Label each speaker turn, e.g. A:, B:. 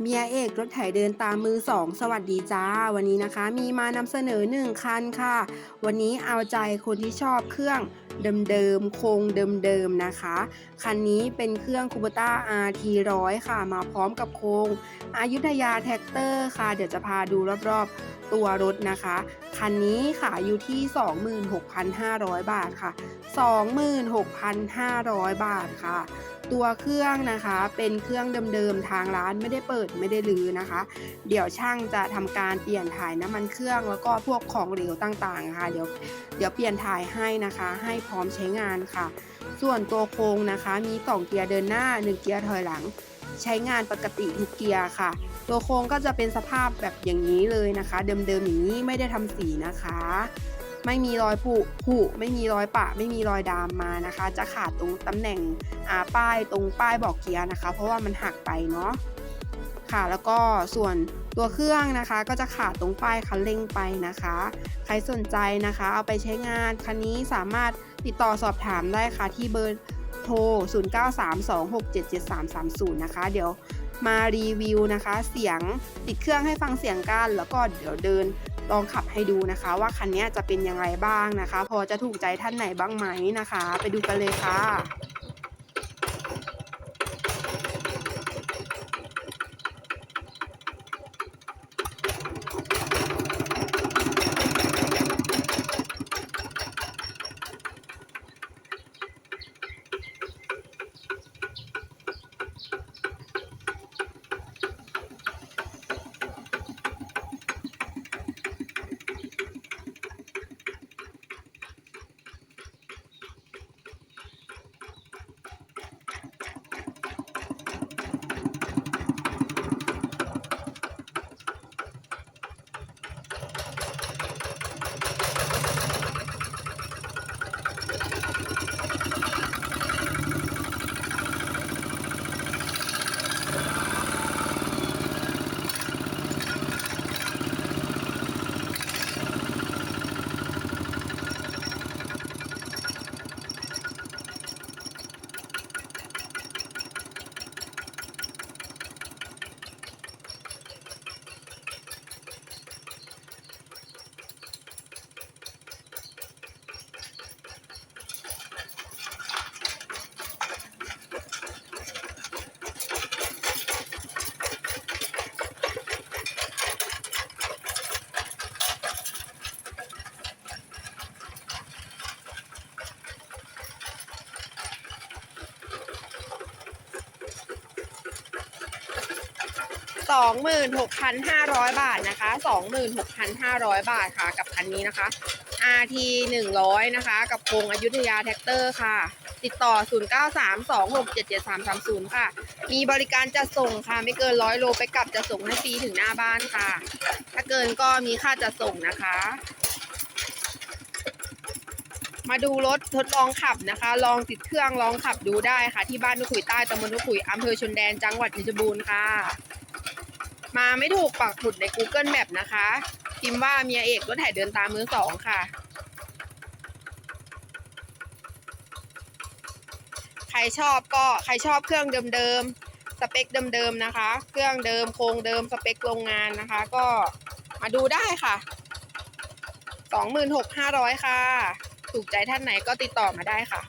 A: เมียเอกรถไถเดินตามมือสองสวัสดีจ้า วันนี้นะคะ มีมานำเสนอหนึ่งคันค่ะ วันนี้เอาใจคนที่ชอบเครื่องเดิมๆโครงเดิมๆนะคะ คันนี้เป็นเครื่องคู b ต้า RT100 ค่ะ มาพร้อมกับโครงอายุทยาแท็กเตอร์ค่ะ เดี๋ยวจะพาดูรอบๆตัวรถนะคะ คันนี้ขายอยู่ที่ 26,500 บาทค่ะ 26,500 บาทค่ะ ตัวเครื่องนะคะ เป็นเครื่องเดิมๆทางร้านไม่ได้เปิดไม่ได้ลือนะคะ เดี๋ยวช่างจะทำการเปลี่ยนถ่ายน้ำมันเครื่องแล้วก็พวกของเหลวต่างๆค่ะเดี๋ยวเดี๋ยวเปลี่ยนถ่ายให้นะคะ ให้พร้อมใช้งานค่ะ ส่วนตัวโครงนะคะมี 2 เกียร์เดินหน้า 1 เกียร์ถอยหลัง ใช้งานปกติทุกเกียร์ค่ะ ตัวโครงก็จะเป็นสภาพแบบอย่างนี้เลยนะคะ เดิมๆอย่างนี้ไม่ได้ทำสีนะคะ ไม่มีรอยผุผุไม่มีรอยปะ ไม่มีรอยดามมานะคะ จะขาดตรงตำแหน่งอาป้ายตรงป้ายบอกเกียร์นะคะ เพราะว่ามันหักไปเนาะค่ะแล้วก็ส่วนตัวเครื่องนะคะก็จะขาดตรงป้ายคันเร่งไปนะคะ ใครสนใจนะคะ เอาไปใช้งานคันนี้สามารถติดต่อสอบถามได้ค่ะที่เบอร์โทร 0932677330 นะคะ เดี๋ยวมารีวิวนะคะ เสียงติดเครื่องให้ฟังเสียงกัน แล้วก็เดี๋ยวเดิน ลองขับให้ดูนะคะ ว่าคันนี้จะเป็นยังไงบ้างนะคะ พอจะถูกใจท่านไหนบ้างไหมนะคะ ไปดูกันเลยค่ะ 26,500 บาทนะคะ 26,500 บาทค่ะ กับคันนี้นะคะ RT 100นะคะ กับโครงอยุธยาแท็กเตอร์ค่ะ ติดต่อ 0932677330 ค่ะ มีบริการจะส่งค่ะ ไม่เกิน100โลไปกลับจะส่งให้ฟรีถึงหน้าบ้านค่ะ ถ้าเกินก็มีค่าจะส่งนะคะ มาดูรถทดลองขับนะคะ ลองติดเครื่องลองขับดูได้ค่ะ ที่บ้านนุขุยใต้ตำบลนุขุยอำเภอชนแดนจังหวัดเพชรบูรณ์ค่ะ มาไม่ถูกปักหมุดใน Google Map นะคะพิมพ์ว่าเมียเอกรถไถเดินตามมือสองค่ะ ใครชอบก็ใครชอบเครื่องเดิมๆสเปคเดิมๆนะคะ เครื่องเดิมโครงเดิมสเปคโรงงานนะคะ ก็มาดูได้ค่ะ26,500 ค่ะ ถูกใจท่านไหนก็ติดต่อมาได้ค่ะ